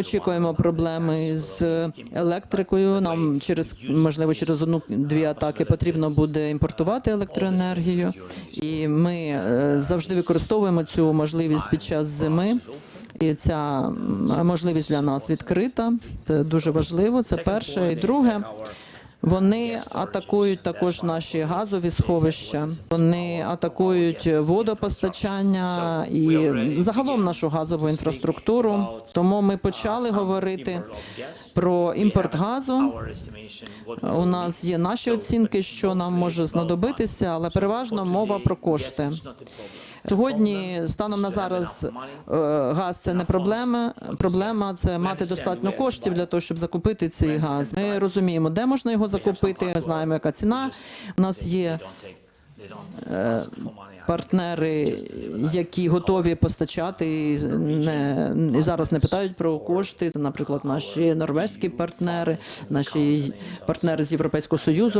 очікуємо проблеми з електрикою. Нам через можливо через одну-дві атаки потрібно буде імпортувати електроенергію, і ми е, завжди використовуємо цю можливість під час зими. І ця можливість для нас відкрита. Це дуже важливо. Це перше. І друге, вони атакують також наші газові сховища. Вони атакують водопостачання і загалом нашу газову інфраструктуру. Тому ми почали говорити про імпорт газу. У нас є наші оцінки, що нам може знадобитися, але переважно мова про кошти. Сьогодні, станом на зараз, е, газ це не проблема. Проблема це мати достатньо коштів для того, щоб закупити цей газ. Ми розуміємо, де можна його закупити. Ми знаємо, яка ціна. У нас є е, партнери, які готові постачати не і зараз не питають про кошти. Наприклад, наші норвезькі партнери, наші партнери з Європейського союзу.